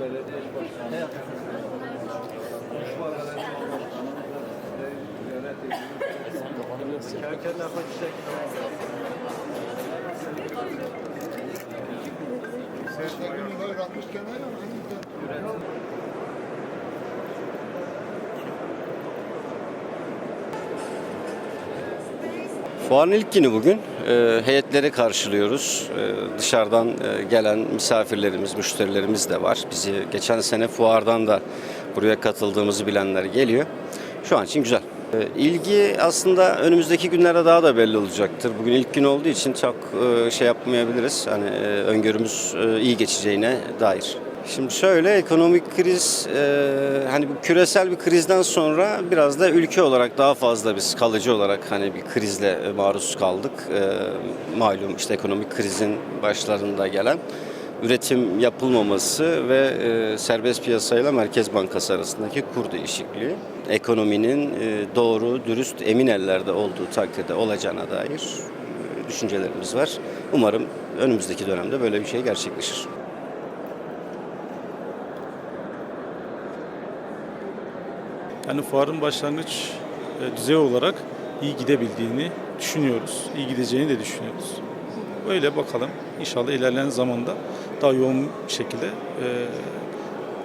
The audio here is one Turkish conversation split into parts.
belediye başkanı. Konuşma belediye başkanı. Fuarın ilk günü bugün. E, heyetleri karşılıyoruz. E, dışarıdan e, gelen misafirlerimiz, müşterilerimiz de var. Bizi geçen sene fuardan da buraya katıldığımızı bilenler geliyor. Şu an için güzel. E, ilgi aslında önümüzdeki günlerde daha da belli olacaktır. Bugün ilk gün olduğu için çok e, şey yapmayabiliriz. Hani e, öngörümüz iyi geçeceğine dair. Şimdi şöyle ekonomik kriz e, hani bu küresel bir krizden sonra biraz da ülke olarak daha fazla biz kalıcı olarak hani bir krizle e, maruz kaldık. E, malum işte ekonomik krizin başlarında gelen üretim yapılmaması ve e, serbest piyasayla Merkez Bankası arasındaki kur değişikliği ekonominin e, doğru, dürüst, emin ellerde olduğu takdirde olacağına dair e, düşüncelerimiz var. Umarım önümüzdeki dönemde böyle bir şey gerçekleşir. Yani fuarın başlangıç e, düzey olarak iyi gidebildiğini düşünüyoruz. İyi gideceğini de düşünüyoruz. Böyle bakalım. İnşallah ilerleyen zamanda daha yoğun bir şekilde e,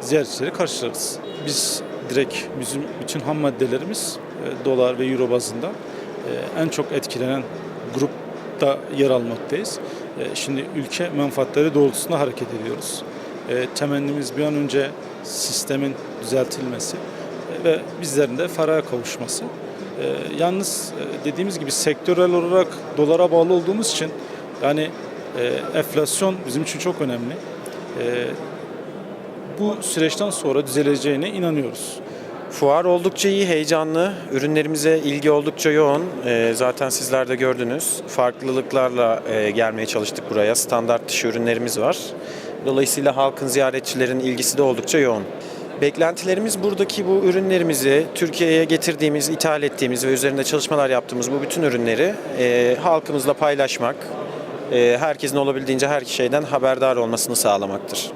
ziyaretçileri karşılarız. Biz direkt bizim bütün ham maddelerimiz e, dolar ve euro bazında e, en çok etkilenen grupta yer almaktayız. E, şimdi ülke menfaatleri doğrultusunda hareket ediyoruz. E, temennimiz bir an önce sistemin düzeltilmesi ve bizlerin de faraha kavuşması. E, yalnız e, dediğimiz gibi sektörel olarak dolara bağlı olduğumuz için yani e, enflasyon bizim için çok önemli. E, bu süreçten sonra düzeleceğine inanıyoruz. Fuar oldukça iyi, heyecanlı. Ürünlerimize ilgi oldukça yoğun. Ee, zaten sizler de gördünüz. Farklılıklarla e, gelmeye çalıştık buraya. Standart dışı ürünlerimiz var. Dolayısıyla halkın, ziyaretçilerin ilgisi de oldukça yoğun. Beklentilerimiz buradaki bu ürünlerimizi Türkiye'ye getirdiğimiz, ithal ettiğimiz ve üzerinde çalışmalar yaptığımız bu bütün ürünleri e, halkımızla paylaşmak, e, herkesin olabildiğince her şeyden haberdar olmasını sağlamaktır.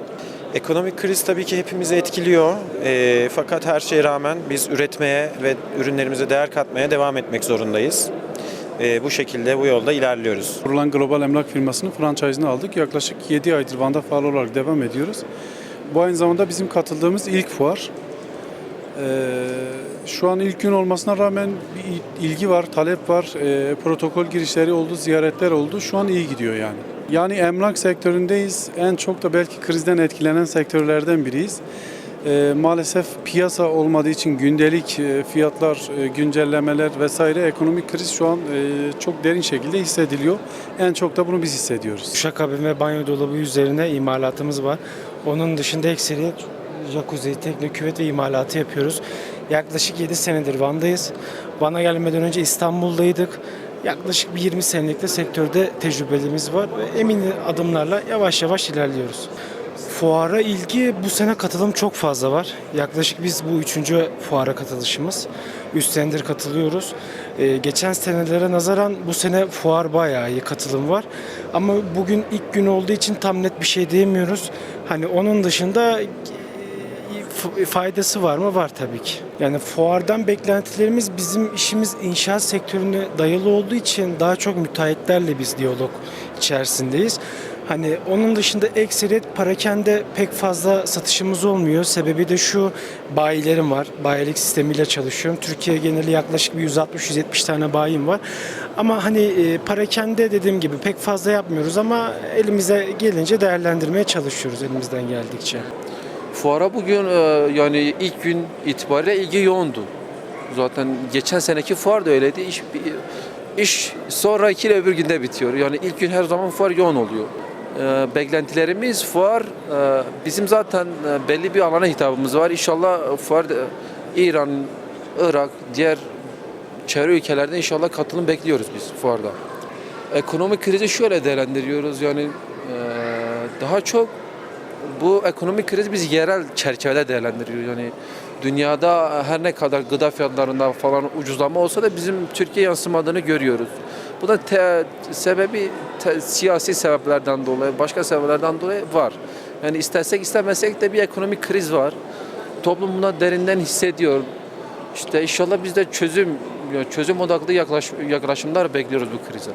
Ekonomik kriz tabii ki hepimizi etkiliyor. Eee, fakat her şeye rağmen biz üretmeye ve ürünlerimize değer katmaya devam etmek zorundayız. Eee, bu şekilde bu yolda ilerliyoruz. Kurulan global emlak firmasının franchise'ını aldık. Yaklaşık 7 aydır Van'da faal olarak devam ediyoruz. Bu aynı zamanda bizim katıldığımız ilk fuar. Ee, şu an ilk gün olmasına rağmen bir ilgi var, talep var, ee, protokol girişleri oldu, ziyaretler oldu. Şu an iyi gidiyor yani. Yani emlak sektöründeyiz. En çok da belki krizden etkilenen sektörlerden biriyiz. Ee, maalesef piyasa olmadığı için gündelik e, fiyatlar, e, güncellemeler vesaire ekonomik kriz şu an e, çok derin şekilde hissediliyor. En çok da bunu biz hissediyoruz. Duşakabin ve banyo dolabı üzerine imalatımız var. Onun dışında ekseri jacuzzi, tekne, küvet ve imalatı yapıyoruz. Yaklaşık 7 senedir Van'dayız. Van'a gelmeden önce İstanbul'daydık. Yaklaşık bir 20 senelik de sektörde tecrübelerimiz var ve emin adımlarla yavaş yavaş ilerliyoruz. Fuara ilgi bu sene katılım çok fazla var. Yaklaşık biz bu üçüncü fuara katılışımız. Üç senedir katılıyoruz. Ee, geçen senelere nazaran bu sene fuar bayağı iyi katılım var. Ama bugün ilk gün olduğu için tam net bir şey diyemiyoruz. Hani onun dışında e, f- faydası var mı? Var tabii ki. Yani fuardan beklentilerimiz bizim işimiz inşaat sektörüne dayalı olduğu için daha çok müteahhitlerle biz diyalog içerisindeyiz. Hani onun dışında ekseriyet parakende pek fazla satışımız olmuyor. Sebebi de şu bayilerim var. Bayilik sistemiyle çalışıyorum. Türkiye geneli yaklaşık bir 160-170 tane bayim var. Ama hani e, parakende dediğim gibi pek fazla yapmıyoruz ama elimize gelince değerlendirmeye çalışıyoruz elimizden geldikçe. Fuara bugün e, yani ilk gün itibariyle ilgi yoğundu. Zaten geçen seneki fuar da öyleydi. İş, iş sonraki ile öbür günde bitiyor. Yani ilk gün her zaman fuar yoğun oluyor. E, beklentilerimiz fuar e, bizim zaten e, belli bir alana hitabımız var. İnşallah fuar e, İran, Irak, diğer çevre ülkelerde inşallah katılım bekliyoruz biz fuarda. Ekonomik krizi şöyle değerlendiriyoruz yani daha çok bu ekonomik kriz biz yerel çerçevede değerlendiriyoruz. Yani dünyada her ne kadar gıda fiyatlarında falan ucuzlama olsa da bizim Türkiye yansımadığını görüyoruz. Bu da te- sebebi te- siyasi sebeplerden dolayı, başka sebeplerden dolayı var. Yani istersek istemesek de bir ekonomik kriz var. Toplum buna derinden hissediyor. İşte inşallah biz de çözüm çözüm odaklı yaklaş, yaklaşımlar bekliyoruz bu krize.